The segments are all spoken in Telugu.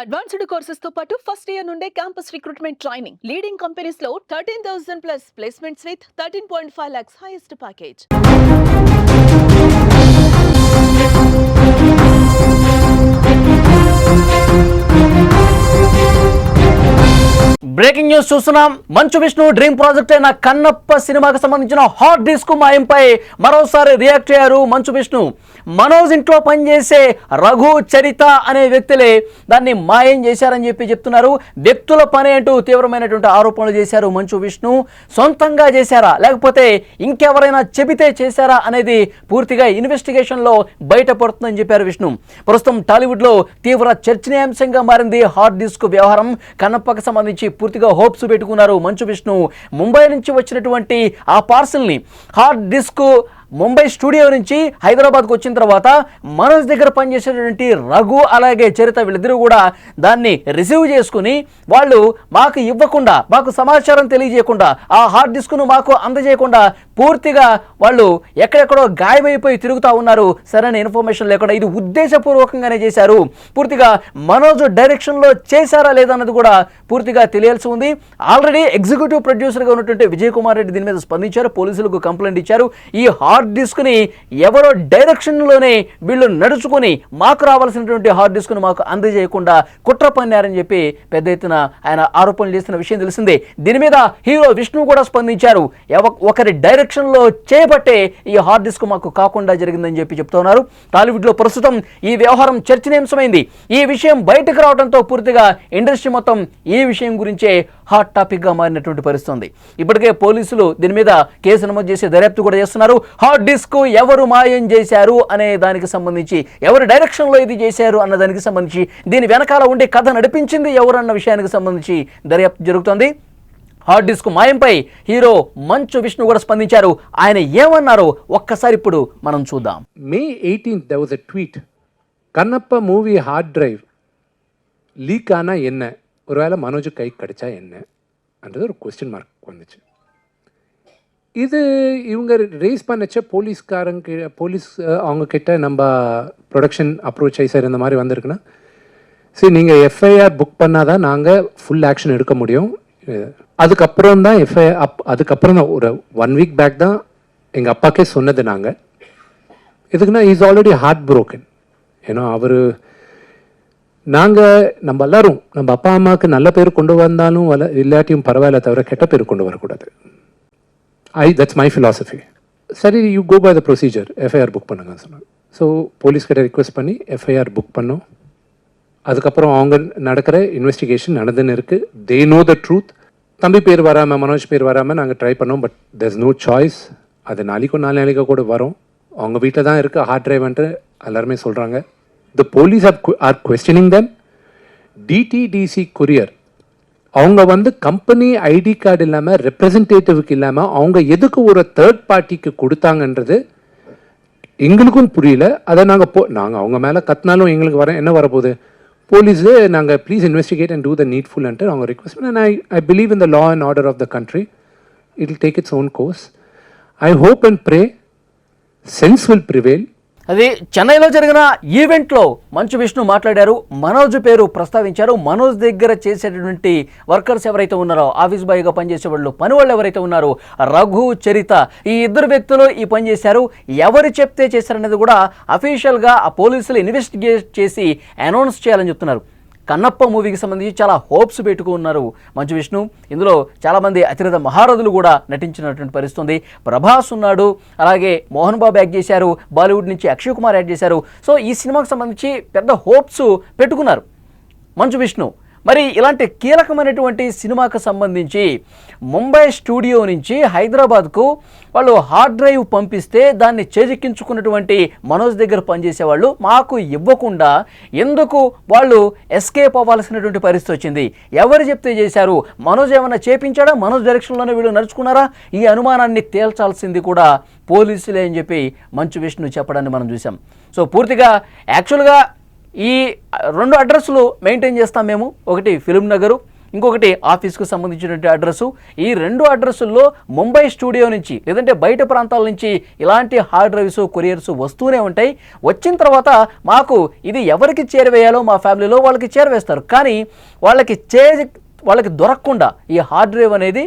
అడ్వాన్స్డ్ కోర్సెస్తో పాటు ఫస్ట్ ఇయర్ నుండే క్యాంపస్ రిక్రూట్మెంట్ ట్రైనింగ్ లీడింగ్ కంపెనీస్లో thirteen thousand plus placements with thirteen point five lakhs highest package breaking news చూస్తున్నాం. మంచు విష్ణు డ్రీమ్ ప్రాజెక్ట్ అయిన కన్నప్ప సినిమాకి సంబంధించిన హాట్ డిస్క్ మాయంపై మరోసారి రియాక్ట్ అయ్యారు మంచు విష్ణు. మనోజ్ ఇంట్లో పనిచేసే రఘు చరిత అనే వ్యక్తులే దాన్ని మాయం చేశారని చెప్పి చెప్తున్నారు. వ్యక్తుల పని అంటూ తీవ్రమైనటువంటి ఆరోపణలు చేశారు మంచు విష్ణు. సొంతంగా చేశారా? లేకపోతే ఇంకెవరైనా చెబితే చేశారా అనేది పూర్తిగా ఇన్వెస్టిగేషన్లో బయటపడుతుందని చెప్పారు విష్ణు. ప్రస్తుతం టాలీవుడ్లో తీవ్ర చర్చనీయాంశంగా మారింది హార్డ్ డిస్క్ వ్యవహారం. కన్నప్పకు సంబంధించి పూర్తిగా హోప్స్ పెట్టుకున్నారు మంచు విష్ణు. ముంబై నుంచి వచ్చినటువంటి ఆ పార్సిల్ని హార్డ్ డిస్క్ ముంబై స్టూడియో నుంచి హైదరాబాద్కు వచ్చిన తర్వాత మనోజ్ దగ్గర పనిచేసేటువంటి రఘు అలాగే చరిత వీళ్ళిద్దరూ కూడా దాన్ని రిసీవ్ చేసుకుని వాళ్ళు మాకు ఇవ్వకుండా మాకు సమాచారం తెలియజేయకుండా ఆ హార్డ్ డిస్క్ను మాకు అందజేయకుండా పూర్తిగా వాళ్ళు ఎక్కడెక్కడో గాయమైపోయి తిరుగుతూ ఉన్నారు. సరైన ఇన్ఫర్మేషన్ లేకుండా ఇది ఉద్దేశపూర్వకంగానే చేశారు. పూర్తిగా మనోజ్ డైరెక్షన్లో చేశారా లేదన్నది కూడా పూర్తిగా తెలియాల్సి ఉంది. ఆల్రెడీ ఎగ్జిక్యూటివ్ ప్రొడ్యూసర్గా ఉన్నటువంటి విజయ్ కుమార్ రెడ్డి దీని మీద స్పందించారు. పోలీసులకు కంప్లైంట్ ఇచ్చారు. ఈ హార్డ్ డిస్క్ని ఎవరో డైరెక్షన్లోనే వీళ్ళు నడుచుకొని మాకు రావాల్సినటువంటి హార్డ్ డిస్క్ను మాకు అందజేయకుండా కుట్ర పన్నారని చెప్పి పెద్ద ఎత్తున ఆయన ఆరోపణలు చేస్తున్న విషయం తెలిసిందే. దీని మీద హీరో విష్ణు కూడా స్పందించారు. ఒకరి డైరెక్ట్ డైరెక్షన్లో చేపట్టే ఈ హార్డ్ డిస్క్ మాకు కాకుండా జరిగిందని చెప్పి చెప్తున్నారు. టాలీవుడ్లో ప్రస్తుతం ఈ వ్యవహారం చర్చనీయాంశమైంది. ఈ విషయం బయటకు రావడంతో పూర్తిగా ఇండస్ట్రీ మొత్తం ఈ విషయం గురించే హాట్ టాపిక్గా మారినటువంటి పరిస్థితుంది. ఇప్పటికే పోలీసులు దీని మీద కేసు నమోదు చేసి దర్యాప్తు కూడా చేస్తున్నారు. హార్డ్ డిస్క్ ఎవరు మాయం చేశారు అనే దానికి సంబంధించి ఎవరు డైరెక్షన్లో ఇది చేశారు అన్న దానికి సంబంధించి దీని వెనకాల ఉండే కథ నడిపించింది ఎవరు అన్న విషయానికి సంబంధించి దర్యాప్తు జరుగుతోంది. Hard disk మాయంపై hero Manchu Vishnu కూడా స్పందించారు ఆయన ఏమన్నారో ఒక్కసారి ఇప్పుడు మనం చూద్దాం May 18th, there was a tweet. Kannappa movie hard drive leak ஆனா என்ன ஒருவேளை மனோஜ் கை கிடைச்சா என்னன்றது ஒரு கொஸ்டின் மார்க் வந்துச்சு இது இவங்க ரேஸ் பண்ணச்ச போலீஸ்காரங்க போலீஸ் அஹ், அவங்க கிட்ட நம்ம ப்ரொடக்ஷன் அப்ரோச் ஆகி சார் இந்த மாதிரி வந்திருக்குன்னா சரி நீங்கள் எஃப்ஐஆர் புக் பண்ணாதான் நாங்கள் ஃபுல் ஆக்ஷன் எடுக்க முடியும் அஹ், அதுக்கப்புறம் தான் எஃப்ஐ அப் அதுக்கப்புறம் தான் ஒரு ஒன் வீக் பேக் தான் எங்கள் அப்பாக்கே சொன்னது நாங்கள் எதுக்குன்னா இஸ் ஆல்ரெடி ஹார்ட் ப்ரோக்கன் ஏன்னா அவர் நாங்கள் நம்ம எல்லாரும் நம்ம அப்பா அம்மாவுக்கு நல்ல பேர் கொண்டு வந்தாலும் வல இல்லாட்டியும் பரவாயில்ல தவிர கெட்ட பேர் கொண்டு வரக்கூடாது. ஐ தட்ஸ் மை ஃபிலாசபி சரி you go by the procedure FIR book பண்ணுங்க சொன்னாங்க. ஸோ போலீஸ் கிட்ட ரிக்வெஸ்ட் பண்ணி எஃப்ஐஆர் புக் பண்ணோம். அதுக்கப்புறம் அவங்க நடக்கிற இன்வெஸ்டிகேஷன் நடந்துன்னு இருக்குது தே நோ த ட்ரூத் தம்பி பேர் வராமல் மனோஜ் பேர் வராமல் நாங்கள் ட்ரை பண்ணோம் பட் there's நோ சாய்ஸ் அது நாளைக்கும் நாலு நாளைக்கோ கூட வரும். அவங்க வீட்டில் தான் இருக்குது ஹார்ட் டிரைவ்ன்ட்டு எல்லாருமே சொல்கிறாங்க the police are are questioning then DTDC courier அவங்க வந்து கம்பெனி ஐடி கார்டு இல்லாமல் ரெப்ரசன்டேட்டிவ்க்கு இல்லாமல் அவங்க எதுக்கு ஒரு தேர்ட் பார்ட்டிக்கு கொடுத்தாங்கன்றது எங்களுக்கும் புரியல. அதை நாங்கள் போ நாங்கள் அவங்க மேலே கத்தினாலும் எங்களுக்கு வர என்ன வரப்போகுது? போலீஸு நாங்கள் please investigate and do the நீட்ஃபுல்ன்ட்டு அவங்க ரிக்வஸ்ட் பண்ண I I believe in the law and order of the country it will take its own course I hope and pray sense will prevail అది చెన్నైలో జరిగిన ఈవెంట్లో మంచు విష్ణు మాట్లాడారు. మనోజ్ పేరు ప్రస్తావించారు. మనోజ్ దగ్గర చేసేటటువంటి వర్కర్స్ ఎవరైతే ఉన్నారో ఆఫీస్ బాయ్గా పనిచేసే వాళ్ళు పని వాళ్ళు ఎవరైతే ఉన్నారో రఘు చరిత ఈ ఇద్దరు వ్యక్తులు ఈ పని చేశారు. ఎవరు చెప్తే చేశారనేది కూడా అఫీషియల్గా ఆ పోలీసులు ఇన్వెస్టిగేట్ చేసి అనౌన్స్ చేయాలని చెప్తున్నారు. కన్నప్ప మూవీకి సంబంధించి చాలా హోప్స్ పెట్టుకున్నారు మంచు విష్ణు. ఇందులో చాలామంది అతిరథ మహారథులు కూడా నటించినటువంటి పరిస్థితుంది. ప్రభాస్ ఉన్నాడు అలాగే మోహన్ బాబు యాక్ట్ చేశారు బాలీవుడ్ నుంచి అక్షయ్ కుమార్ యాక్ట్ చేశారు. సో ఈ సినిమాకి సంబంధించి పెద్ద హోప్స్ పెట్టుకున్నారు. మంచు విష్ణు మరి ఇలాంటి కీలకమైనటువంటి సినిమాకు సంబంధించి ముంబై స్టూడియో నుంచి హైదరాబాద్కు వాళ్ళు హార్డ్ డ్రైవ్ పంపిస్తే దాన్ని చేజిక్కించుకున్నటువంటి మనోజ్ దగ్గర పనిచేసేవాళ్ళు మాకు ఇవ్వకుండా ఎందుకు వాళ్ళు ఎస్కేప్ అవ్వాల్సినటువంటి పరిస్థితి వచ్చింది. ఎవరు చెప్తే చేశారు? మనోజ్ ఏమైనా చేపించాడా? మనోజ్ డైరెక్షన్లోనే వీళ్ళు నడుచుకున్నారా? ఈ అనుమానాన్ని తేల్చాల్సింది కూడా పోలీసులే అని చెప్పి మంచు విష్ణు చెప్పడాన్ని మనం చూసాం సో పూర్తిగా యాక్చువల్గా ఈ రెండు అడ్రస్లు మెయింటైన్ చేస్తాం మేము. ఒకటి ఫిలిం నగరు ఇంకొకటి ఆఫీస్కు సంబంధించినటువంటి అడ్రస్సు. ఈ రెండు అడ్రస్సుల్లో ముంబై స్టూడియో నుంచి లేదంటే బయట ప్రాంతాల నుంచి ఇలాంటి హార్డ్ డ్రైవ్స్ కొరియర్స్ వస్తూనే ఉంటాయి. వచ్చిన తర్వాత మాకు ఇది ఎవరికి చేరవేయాలో మా ఫ్యామిలీలో వాళ్ళకి చేరవేస్తారు. కానీ వాళ్ళకి చే వాళ్ళకి దొరకకుండా ఈ హార్డ్ డ్రైవ్ అనేది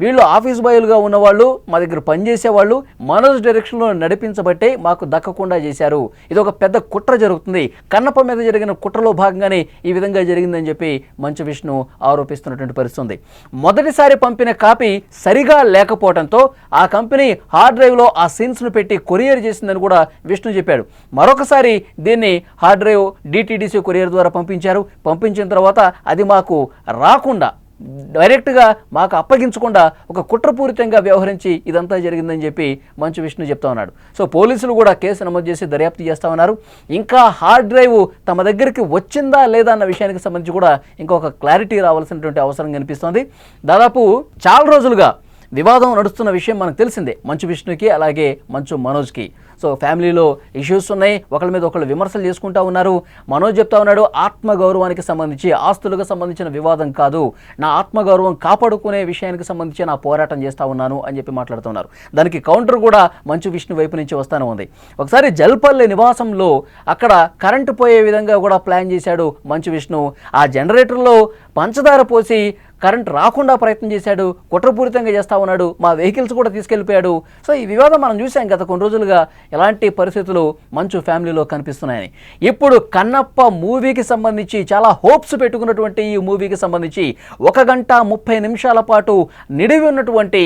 వీళ్ళు ఆఫీస్ బాయ్లుగా ఉన్నవాళ్ళు మా దగ్గర పనిచేసేవాళ్ళు మనోజ్ డైరెక్షన్లో నడిపించబట్టే మాకు దక్కకుండా చేశారు. ఇది ఒక పెద్ద కుట్ర జరుగుతుంది. కన్నప్ప మీద జరిగిన కుట్రలో భాగంగానే ఈ విధంగా జరిగిందని చెప్పి మంచు విష్ణు ఆరోపిస్తున్నటువంటి పరిస్థితి ఉంది మొదటిసారి పంపిన కాపీ సరిగా లేకపోవడంతో ఆ కంపెనీ హార్డ్ డ్రైవ్లో ఆ సీన్స్ను పెట్టి కొరియర్ చేసిందని కూడా విష్ణు చెప్పాడు. మరొకసారి దీన్ని హార్డ్ డ్రైవ్ డిటీడీసీ కొరియర్ ద్వారా పంపించారు. పంపించిన తర్వాత అది మాకు రాకుండా డైరెక్ట్గా మాకు అప్పగించకుండా ఒక కుట్రపూరితంగా వ్యవహరించి ఇదంతా జరిగిందని చెప్పి మంచు విష్ణు చెప్తా ఉన్నాడు. సో పోలీసులు కూడా కేసు నమోదు చేసి దర్యాప్తు చేస్తా ఉన్నారు. ఇంకా హార్డ్ డ్రైవ్ తమ దగ్గరికి వచ్చిందా లేదా అన్న విషయానికి సంబంధించి కూడా ఇంకొక క్లారిటీ రావాల్సినటువంటి అవసరం కనిపిస్తోంది. దాదాపు చాలా రోజులుగా వివాదం నడుస్తున్న విషయం మనకు తెలిసిందే. మంచు విష్ణుకి అలాగే మంచు మనోజ్కి. సో ఫ్యామిలీలో ఇష్యూస్ ఉన్నాయి. ఒకళ్ళ మీద ఒకళ్ళు విమర్శలు చేసుకుంటా ఉన్నారు. మనోజ్ చెప్తా ఉన్నాడు ఆత్మగౌరవానికి సంబంధించి ఆస్తులకు సంబంధించిన వివాదం కాదు. నా ఆత్మగౌరవం కాపాడుకునే విషయానికి సంబంధించి నా పోరాటం చేస్తూ ఉన్నాను అని చెప్పి మాట్లాడుతున్నారు దానికి కౌంటర్ కూడా మంచు విష్ణు వైపు నుంచి వస్తానే ఉంది. ఒకసారి జల్పల్లి నివాసంలో అక్కడ కరెంటు పోయే విధంగా కూడా ప్లాన్ చేశాడు మంచు విష్ణు. ఆ జనరేటర్లో పంచదార పోసి కరెంట్ రాకుండా ప్రయత్నం చేశాడు కుట్రపూరితంగా చేస్తా ఉన్నాడు మా వెహికల్స్ కూడా తీసుకెళ్ళిపోయాడు. సో ఈ వివాదం మనం చూసాం గత కొన్ని రోజులుగా ఎలాంటి పరిస్థితులు మంచు ఫ్యామిలీలో కనిపిస్తున్నాయని. ఇప్పుడు కన్నప్ప మూవీకి సంబంధించి చాలా హోప్స్ పెట్టుకున్నటువంటి ఈ మూవీకి సంబంధించి ఒక గంట ముప్పై నిమిషాల పాటు నిడివి ఉన్నటువంటి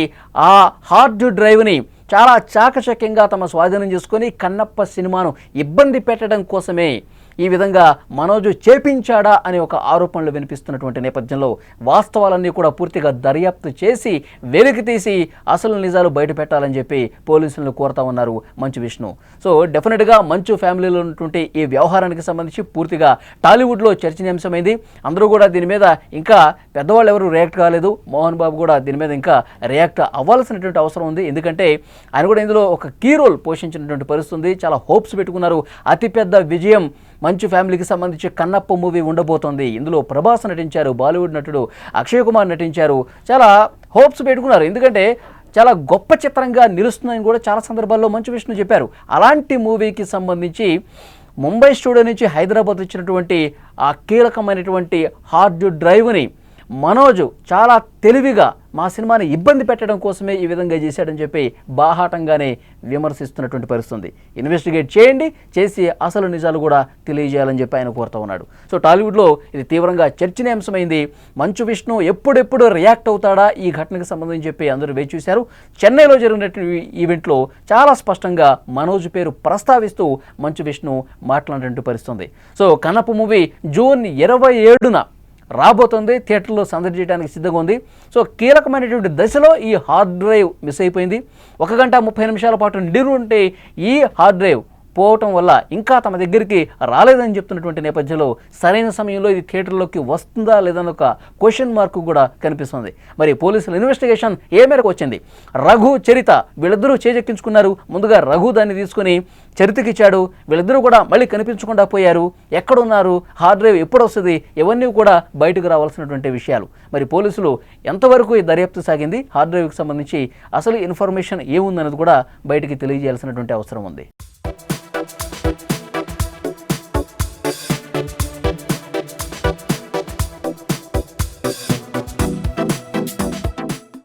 ఆ హార్డ్ డ్రైవ్ని చాలా చాకచక్యంగా తమ స్వాధీనం చేసుకొని కన్నప్ప సినిమాను ఇబ్బంది పెట్టడం కోసమే ఈ విధంగా మనోజు చేపించాడా అనే ఒక ఆరోపణలు వినిపిస్తున్నటువంటి నేపథ్యంలో వాస్తవాలన్నీ కూడా పూర్తిగా దర్యాప్తు చేసి వెలికి తీసి అసలు నిజాలు బయట పెట్టాలని చెప్పి పోలీసులను కోరుతా ఉన్నారు మంచు విష్ణు. సో డెఫినెట్గా మంచు ఫ్యామిలీలో ఉన్నటువంటి ఈ వ్యవహారానికి సంబంధించి పూర్తిగా టాలీవుడ్లో చర్చనీయాంశమైంది. అందరూ కూడా దీని మీద ఇంకా పెద్దవాళ్ళు ఎవరు రియాక్ట్ కాలేదు. మోహన్ బాబు కూడా దీని మీద ఇంకా రియాక్ట్ అవ్వాల్సినటువంటి అవసరం ఉంది. ఎందుకంటే ఆయన కూడా ఇందులో ఒక కీ రోల్ పోషించినటువంటి పరిస్థితి ఉంది. చాలా హోప్స్ పెట్టుకున్నారు. అతిపెద్ద విజయం మంచు ఫ్యామిలీకి సంబంధించి కన్నప్ప మూవీ ఉండబోతోంది. ఇందులో ప్రభాస్ నటించారు బాలీవుడ్ నటుడు అక్షయ్ కుమార్ నటించారు. చాలా హోప్స్ పెట్టుకున్నారు. ఎందుకంటే చాలా గొప్ప చిత్రంగా నిలుస్తుందని కూడా చాలా సందర్భాల్లో మంచు విష్ణు చెప్పారు. అలాంటి మూవీకి సంబంధించి ముంబై స్టూడియో నుంచి హైదరాబాద్ వచ్చినటువంటి ఆ కీలకమైనటువంటి హార్డ్ డ్రైవ్ని మనోజ్ చాలా తెలివిగా మా సినిమాని ఇబ్బంది పెట్టడం కోసమే ఈ విధంగా చేశాడని చెప్పి బాహాటంగానే విమర్శిస్తున్నటువంటి పరిస్థితుంది. ఇన్వెస్టిగేట్ చేయండి చేసి అసలు నిజాలు కూడా తెలియజేయాలని చెప్పి ఆయన కోరుతూ ఉన్నాడు. సో టాలీవుడ్లో ఇది తీవ్రంగా చర్చనీయాంశమైంది. మంచు విష్ణు ఎప్పుడెప్పుడు రియాక్ట్ అవుతాడా ఈ ఘటనకు సంబంధించి చెప్పి అందరూ వేచి చూశారు. చెన్నైలో జరిగినటువంటి ఈవెంట్లో చాలా స్పష్టంగా మనోజ్ పేరు ప్రస్తావిస్తూ మంచు విష్ణు మాట్లాడినటువంటి పరిస్థితుంది. సో కనప మూవీ జూన్ ఇరవై ఏడున రాబోతుంది. థియేటర్లో సందడి చేయడానికి సిద్ధంగా ఉంది. సో కీలకమైనటువంటి దశలో ఈ హార్డ్ డ్రైవ్ మిస్ అయిపోయింది. ఒక గంట ముప్పై నిమిషాల పాటు నిండి ఉంటే ఈ హార్డ్ డ్రైవ్ పోవటం వల్ల ఇంకా తమ దగ్గరికి రాలేదని చెప్తున్నటువంటి నేపథ్యంలో సరైన సమయంలో ఇది థియేటర్లోకి వస్తుందా లేదని ఒక క్వశ్చన్ మార్క్ కూడా కనిపిస్తుంది. మరి పోలీసుల ఇన్వెస్టిగేషన్ ఏ మేరకు వచ్చింది? రఘు చరిత వీళ్ళిద్దరూ చేజెక్కించుకున్నారు. ముందుగా రఘు దాన్ని తీసుకుని చరితకి ఇచ్చాడు వీళ్ళిద్దరూ కూడా మళ్ళీ కనిపించకుండా పోయారు. ఎక్కడున్నారు? హార్డ్ డ్రైవ్ ఎప్పుడు వస్తుంది? ఇవన్నీ కూడా బయటకు రావాల్సినటువంటి విషయాలు. మరి పోలీసులు ఎంతవరకు ఈ దర్యాప్తు సాగింది? హార్డ్ డ్రైవ్కి సంబంధించి అసలు ఇన్ఫర్మేషన్ ఏముందన్నది కూడా బయటికి తెలియజేయాల్సినటువంటి అవసరం ఉంది.